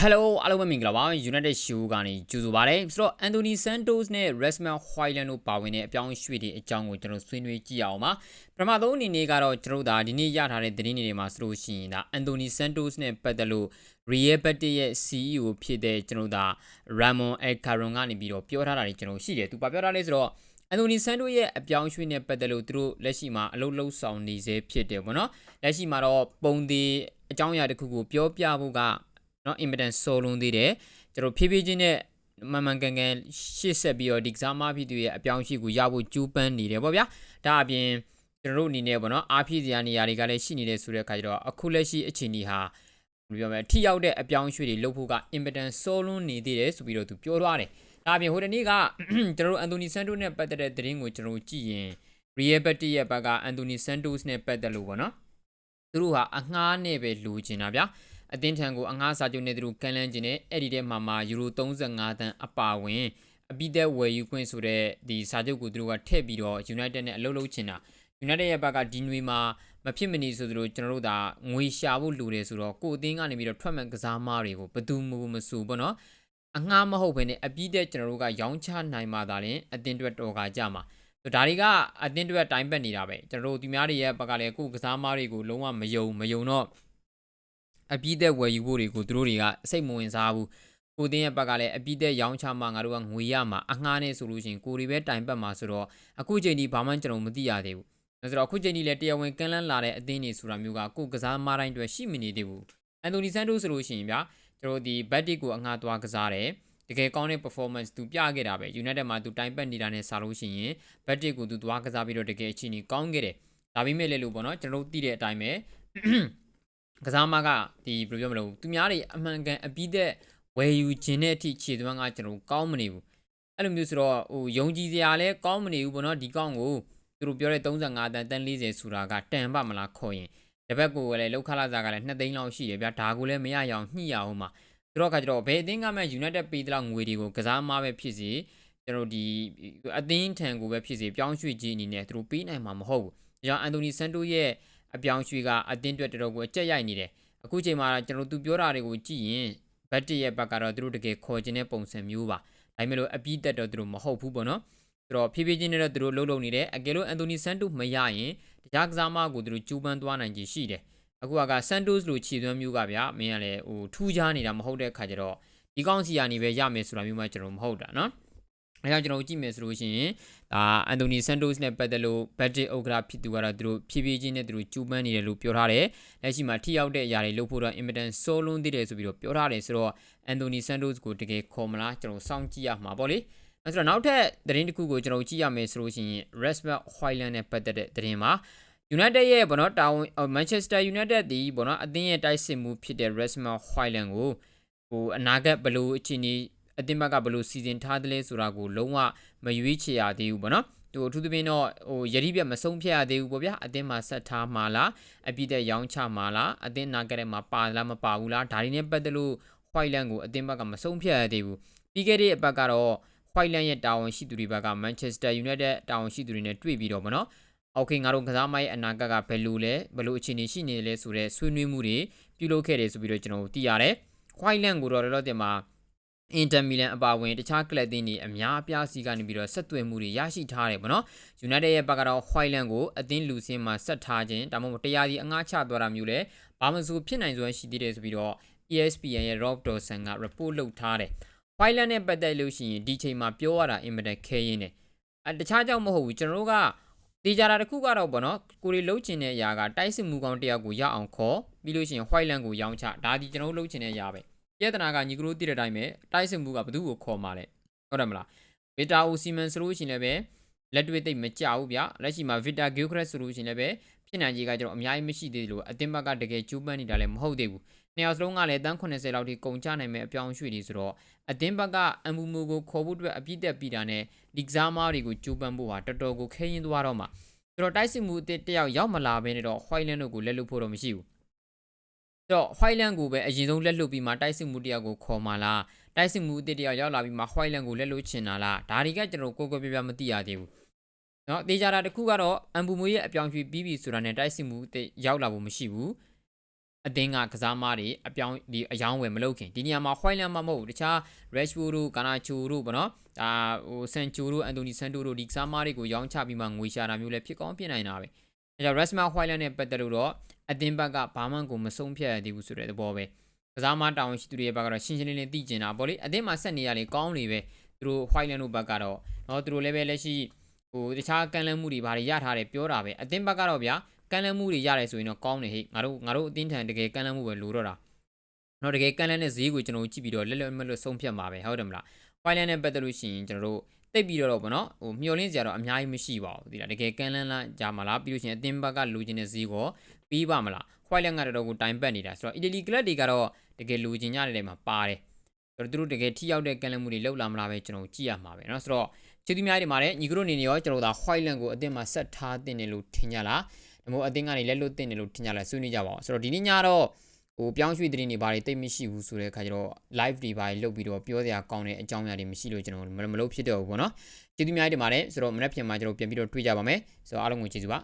Hello အားလုံးပဲမင်္ဂလာပါ United Show ကနေကြိုဆိုပါရစေဆိုတော့ Anthony Santos နဲ့ Rasmus Højlund တို့ပါဝင်တဲ့အပြောင်းအရွှေ့တွေအကြောင်းကိုကျွန်တော်ဆွေးနွေးကြည့်အောင်ပါပထမဆုံးအနေနဲ့ကတော့ကျွန်တော်တို့ဒါဒီနေ့ရထားတဲ့သတင်းတွေမှာဆိုလို့ရှိရင်ဒါ Anthony Santos နဲ့ပတ်သက်လို့ Real Betis ရဲ့ CEO ဖြစ်တဲ့ကျွန်တော်တို့ဒါ Ramon Alcaron ကနေပြီးတော့ပြောထားတာတွေကျွန်တော်ရှိတယ်သူပါပြောထားလဲဆိုတော့အန်တိုနီဆန်တိုရဲ့အပြောင်းအရွှေ့နဲ့ပတ်သက်လို့သူတို့လက်ရှိမှာအလုပ်လုပ်ဆောင်နေစေဖြစ်တယ်ပေါ့နော်လက်ရှိမှာတော့ပုံသေးအကြောင်းအရာတစ်ခုကိုပြောပြဖို့က နော်အင်မတန်စောလွန်သေးတယ်ကျွန်တော်ဖြည်းဖြည်းချင်းနဲ့မန်မှန်ကန်ကန်ရှေ့ဆက်ပြီးတော့ဒီကစားမဖြစ်သူရဲ့အပြောင်းအရွှေ့ကိုရဖို့ကြိုးပမ်းနေတယ်ပေါ့ဗျာဒါအပြင်ကျွန်တော်တို့အနေနဲ့ပေါ့နော်အားဖြည့်စရာနေရာတွေကလည်းရှိနေတယ်ဆိုတဲ့အခါကျတော့အခုလက်ရှိအခြေအနေဟာဘယ်လိုပြောမလဲထိရောက်တဲ့အပြောင်းအရွှေ့တွေလုပ်ဖို့ကအင်မတန်စောလွန်နေသေးတယ်ဆိုပြီးတော့သူပြောထားတယ်ဒါအပြင်ဟိုတနေ့ကကျွန်တော်တို့အန်တိုနီဆန်တိုနဲ့ပတ်သက်တဲ့သတင်းကိုကျွန်တော်တို့ကြည့်ရင် Real Betis ရဲ့ဘက်ကအန်တိုနီဆန်တိုစ်နဲ့ပတ်သက်လို့ပေါ့နော်သူတို့ဟာအငှားနဲ့ပဲလူချင်တာဗျာ အသင်းထံကိုအငှားစာချုပ်နဲ့သူတို့ကန်လန်းခြင်းနဲ့အဲ့ဒီထဲမှာမှာယူရို35တန်းအပါဝင်အပိသက်ဝယ်ယူခွင့်ဆိုတဲ့ဒီစာချုပ်ကိုသူတို့ကထည့်ပြီးတော့ United နဲ့အလုပ်လုပ်ချင်တာ United ရဲ့ဘက်ကဒီနွေမှာမဖြစ်မနေဆိုသလိုကျွန်တော်တို့ဒါငွေရှာဖို့လိုတယ်ဆိုတော့ကိုအသင်းကနေပြီးတော့ထွက်မဲ့ကစားမတွေကိုဘယ်သူမှမစူပေါ့နော်အငှားမဟုတ်ဘဲနဲ့အပိသက်ကျွန်တော်တို့ကရောင်းချနိုင်မှသာလျှင်အသင်းအတွက်တော်ကကြမှာဆိုဒါတွေကအတင်းတွက်တိုင်းပတ်နေတာပဲကျွန်တော်တို့ဒီများတွေရဲ့ဘက်ကလည်းကိုကစားမားတွေကိုလုံးဝမယုံမယုံတော့ အပြည့်သက်ဝယ်ယူဖို့တွေကိုသူတို့တွေကစိတ်မဝင်စားဘူးကိုတင်းရဲ့ဘက်ကလည်းအပြည့်သက်ရောင်းချမှငါတို့ကငွေရမှာအငှားနဲ့ဆိုလို့ရှိရင်ကိုတွေပဲတိုင်ပတ်မှာဆိုတော့အခုချိန်ဒီဘာမှကျွန်တော်မသိရသေးဘူးဆိုတော့အခုချိန်ဒီလည်းတရားဝင်ကန့်လန့်လာတဲ့အသင်းတွေဆိုတာမျိုးကကိုကစားမားတိုင်းအတွက်ရှိမနေသေးဘူးအန်တိုနီဆန်တိုဆိုလို့ရှိရင်ဗျာကျွန်တော်ဒီဘတ်တစ်ကိုအငှားသွားကစားတယ်တကယ်ကောင်းတဲ့ performance သူပြခဲ့တာပဲ United မှာသူတိုင်ပတ်နေတာနဲ့စားလို့ရှိရင် budget ကိုသူသွားကစားပြီးတော့တကယ်အချိန်ကြီးကောင်းခဲ့တယ်ဒါပေမဲ့လည်းလို့ပေါ့နော်ကျွန်တော်တို့သိတဲ့အတိုင်းပဲ ကစားမကဒီဘယ်လိုပြောမလို့သူများတွေအမှန်ကန်အပြီးသက်ဝယ်ယူခြင်းတဲ့အထိခြေသွမ်းကကျွန်တော်ကောင်းမနေဘူးအဲ့လိုမျိုးဆိုတော့ဟိုယုံကြည်စရာလည်းကောင်းမနေဘူးပေါ့နော်ဒီကောင်းကိုသူတို့ပြောတဲ့35တန်တန်40ဆိုတာကတန်ပါမလားခေါ်ရင်တပတ်ကိုလည်းလောက်ခလာစားကလည်း2သိန်းလောက်ရှိတယ်ဗျာဒါကိုလည်းမရရအောင်ညှိရအောင်ပါသူတို့ကကျတော့ဘယ်အသင်းကမှ United ပေးတဲ့လောက်ငွေတွေကိုကစားမပဲဖြစ်စီကျွန်တော်ဒီအသင်းထံကိုပဲဖြစ်စီပြောင်းရွှေ့ခြင်းအနေနဲ့သူတို့ပေးနိုင်မှာမဟုတ်ဘူး။ဒါကြောင့်အန်တိုနီဆန်တိုရဲ့ အပြောင်းရွှေ့ကအတင်းတွက်တော်ကိုအကြက်ရိုက်နေတယ်အခုချိန်မှာကျွန်တော်သူပြောတာတွေကိုကြည့်ရင်ဘတ်တရဲ့ဘက်ကတော့သူတို့တကယ်ခေါ်ခြင်းတဲ့ပုံစံမျိုးပါဒါပေမဲ့လို့အပြီးတက်တော့သူတို့မဟုတ်ဘူးပေါ့နော်သူတို့ဖြည်းဖြည်းချင်းနဲ့သူတို့လှုပ်လှုပ်နေတယ်အကယ်လို့အန်တိုနီဆန်တုမရရင်တရားကစားမကိုသူတို့ကျူးပန်းသွားနိုင်ခြင်းရှိတယ်အခုကဆန်တိုးစ်လိုခြေသွမ်းမျိုးကဗျာမင်းကလည်းဟိုထူးခြားနေတာမဟုတ်တဲ့အခါကျတော့ဒီကောင်းစီယာနေပဲရမယ်ဆိုတာမျိုးမှကျွန်တော်မဟုတ်တာနော် အဲကြောင့်ကျွန်တော်ကြည့်မယ်ဆိုလို့ရှိရင်ဒါအန်တိုနီဆန်တိုစ်နဲ့ပတ်သက်လို့ဘတ်တစ်အိုဂရာဖြစ်သူကတော့သူတို့ဖြည်းဖြည်းချင်းနဲ့သူတို့ကျူးပန်းနေတယ်လို့ပြောထားတယ်လက်ရှိမှာထိရောက်တဲ့အရာတွေလုပ်ဖို့တော့အင်မတန်ဆိုးလွန်းသေးတယ်ဆိုပြီးတော့ပြောထားတယ်ဆိုတော့အန်တိုနီဆန်တိုစ်ကိုတကယ်ခေါ်မလားကျွန်တော်စောင့်ကြည့်ရမှာပေါ့လေအဲဆိုတော့နောက်ထပ်သတင်းတစ်ခုကိုကျွန်တော်ကြည့်ရမယ်ဆိုလို့ရှိရင် Rasmus Højlund နဲ့ပတ်သက်တဲ့သတင်းမှာ United ရဲ့ဘောနော်တာဝန် Manchester United ဒီဘောနော်အသင်းရဲ့တိုက်စစ်မှုဖြစ်တဲ့ Rasmus Højlund ကိုဟိုအနာဂတ်ဘလို့အချိန်ကြီး အတင်းဘက်ကဘလို့စီစဉ်ထားသလဲဆိုတာကိုလုံးဝမရွေးချယ်ရသေးဘူးပေါ့နော်ဟိုအထူးသဖြင့်တော့ဟိုယတိပြတ်မဆုံးဖြတ်ရသေးဘူးပေါ့ဗျာအတင်းမှာဆက်ထားမှာလားအပြည့်တဲ့ရောင်းချမှာလားအတင်းနာကတဲ့မှာပါလားမပါဘူးလားဒါတွေနဲ့ပတ်သက်လို့ Whiteland ကိုအတင်းဘက်ကမဆုံးဖြတ်ရသေးဘူးပြီးခဲ့တဲ့အပတ်ကတော့ Whiteland ရဲ့တာဝန်ရှိသူတွေဘက်က Manchester United တာဝန်ရှိသူတွေနဲ့တွေ့ပြီးတော့ဗောနော်โอเคငါတို့ကစားမရဲ့အနာဂတ်ကဘယ်လိုလဲဘယ်လိုအခြေအနေရှိနေလဲဆိုတော့ဆွေးနွေးမှုတွေပြုလုပ်ခဲ့တယ်ဆိုပြီးတော့ကျွန်တော်တို့သိရတယ်။ Whiteland ကိုတော့လောလောဆယ်မှာ အင်တာမီလန်အပါအဝင်တခြားကလပ်တင်းတွေအများအပြားစီကနေပြီးတော့ဆက်သွယ်မှုတွေရရှိထားတယ်ပေါ့နော်။ United ရဲ့ဘက်ကတော့ Whiteland ကိုအသင်းလူစင်းမှာဆက်ထားခြင်းဒါမှမဟုတ်တရားစီအငှားချသွားတာမျိုးလဲဘာမှမဆိုဖြစ်နိုင်စွမ်းရှိသေးတယ်ဆိုပြီးတော့ ESPN ရဲ့ Rob Dawson က report လုပ်ထားတယ်။ Whiteland နဲ့ပတ်သက်လို့ရှိရင်ဒီချိန်မှာပြောရတာအင်မတန်ခဲရင်းတယ်။အဲတခြားကြောင့်မဟုတ်ဘူးကျွန်တော်တို့ကတေချာတာတစ်ခုကတော့ဗောနော်ကိုရီလှုပ်ချင်တဲ့အရာကတိုက်စစ်မှုကောင်းတယောက်ကိုရအောင်ခေါ်ပြီးလို့ရှိရင် white land ကိုရောင်းချဒါဒီကျွန်တော်တို့လှုပ်ချင်တဲ့အရာပဲ ပြဿနာကညီကတို့သိတဲ့အတိုင်းပဲတိုက်စစ်မှုကဘသူ့ကိုခေါ်มาလဲဟုတ်တယ်မလားဗီတာအိုစီမန်ဆိုလို့ရှိရင်လည်းပဲလက်တွေ့သိမ့်မကြဘူးဗျလက်ရှိမှာဗီတာဂီယိုခရက်ဆိုလို့ရှိရင်လည်းပဲဖြစ်နိုင်ကြီးကကျွန်တော်အများကြီးမရှိသေးလို့အတင်းဘက်ကတကယ်ကျူးပန်းနေတာလည်းမဟုတ်သေးဘူးနှစ်ယောက်စလုံးကလည်းတန်း80လောက်ထိကုန်ချနိုင်မဲ့အပြောင်းရွှေ့နေဆိုတော့အတင်းဘက်ကအမ်ဘူမူကိုခေါ်ဖို့အတွက်အပြည့်တက်ပြီးတာနဲ့ဒီကစားမားတွေကိုကျူးပန်းဖို့ဟာတော်တော်ကိုခဲရင်သွားတော့မှာဆိုတော့တိုက်စစ်မှုအစ်တယောက်ရောက်မလာဘဲနဲ့တော့ Whiteland တို့ကိုလက်လွတ်ဖို့တော့မရှိဘူး ဆိုတော့ Whiteland ကိုပဲအရင်ဆုံးလက်လွတ်ပြီးမှတိုက်စစ်မှုတယောက်ကိုခေါ်มาလားတိုက်စစ်မှုအစ်တယောက်ရောက်လာပြီးမှ Whiteland ကိုလက်လွတ်ချင်တာလားဒါတွေကကျွန်တော်ကိုကိုပြပြမသိရသေးဘူးနော်တေချာတာတစ်ခုကတော့အမ်ဘူမွေရဲ့အပြောင်းရွှေ့ပြီးပြီဆိုတာနဲ့တိုက်စစ်မှုအစ်ရောက်လာဖို့မရှိဘူးအသင်းကကစားမားတွေအပြောင်းဒီအယောင်းဝယ်မလုပ်ခင်ဒီနေရာမှာ Hoyland မမဟုတ်ဘူးတခြား Rashford တို့ Garnacho တို့ပေါ့နော်ဒါဟို Sancho တို့ Anthony Santos တို့ဒီကစားမားတွေကိုရောင်းချပြီးမှငွေရှာတာမျိုးလည်းဖြစ်ကောင်းဖြစ်နိုင်တာပဲအဲကြောင့် Rasmus Hoyland နဲ့ပတ်သက်လို့တော့ အတင်းဘက်ကဘာမှကိုမဆုံးဖြတ်ရသေးဘူးဆိုတဲ့သဘောပဲကစားမတောင်ရှိသူတွေဘက်ကတော့ရှင်းရှင်းလင်းလင်းသိကျင်တာပေါ့လေအတင်းမှာဆက်နေရလေကောင်းနေပဲသူတို့ white land တို့ဘက်ကတော့နော်သူတို့လည်းပဲလက်ရှိဟိုတခြားကန်လန်းမှုတွေဘာတွေရထားတယ်ပြောတာပဲအတင်းဘက်ကတော့ဗျာကန်လန်းမှုတွေရတယ်ဆိုရင်တော့ကောင်းနေဟိငါတို့ငါတို့အတင်းထန်တကယ်ကန်လန်းမှုပဲလိုတော့တာနော်တကယ်ကန်လန်းတဲ့ဈေးကိုကျွန်တော်ကြည့်ပြီးတော့လက်လက်မလွတ်ဆုံးဖြတ်မှာပဲဟုတ်တယ်မလား white land နဲ့ပတ်သက်လို့ရှိရင်ကျွန်တော်တို့ တိတ်ပြီးတော့ပေါ့နော်ဟိုမျောလင်းစရာတော့အများကြီးမရှိပါဘူးဒီလားတကယ်ကန်လန်းလာကြမှာလားပြီးလို့ရှိရင်အတင်းဘက်ကလူချင်းတဲ့ဈေးကိုပြီးပါမလားဖိုင်လန်ကတော့တော်ကိုတိုင်ပတ်နေတာဆိုတော့အီတလီကလပ်တွေကတော့တကယ်လူချင်းကြတဲ့နေရာမှာပါတယ်ဆိုတော့သူတို့တကယ်ထိရောက်တဲ့ကန်လန်းမှုတွေလောက်လာမလားပဲကျွန်တော်ကြည့်ရမှာပဲเนาะဆိုတော့ချစ်သူများတွေမှာလည်းညီကတို့နေနေရောကျွန်တော်တို့ဒါ Hoyland ကိုအတင်းမှာဆက်ထားတင်တယ်လို့ထင်ကြလားဒါမှမဟုတ်အတင်းကနေလက်လွတ်တင်တယ်လို့ထင်ကြလားဆွေးနွေးကြပါအောင်ဆိုတော့ဒီနေ့ညတော့ဟို ပြောင်းရွှေ့သတင်းတွေဘာတွေတိတ်မရှိဘူးဆိုတဲ့အခါကျတော့ live တွေဘာတွေလုပ်ပြီးတော့ပြောစရာကောင်းတဲ့အကြောင်းအရာတွေမရှိလို့ကျွန်တော်မလုပ်ဖြစ်တော့ဘူးပေါ့နော်ကျေးဇူးများတင်ပါတယ်ဆိုတော့မနေ့ပြန်မှာကျွန်တော်ပြန်ပြီးတော့တွေ့ကြပါမယ်ဆိုတော့အားလုံးကိုကျေးဇူးပါ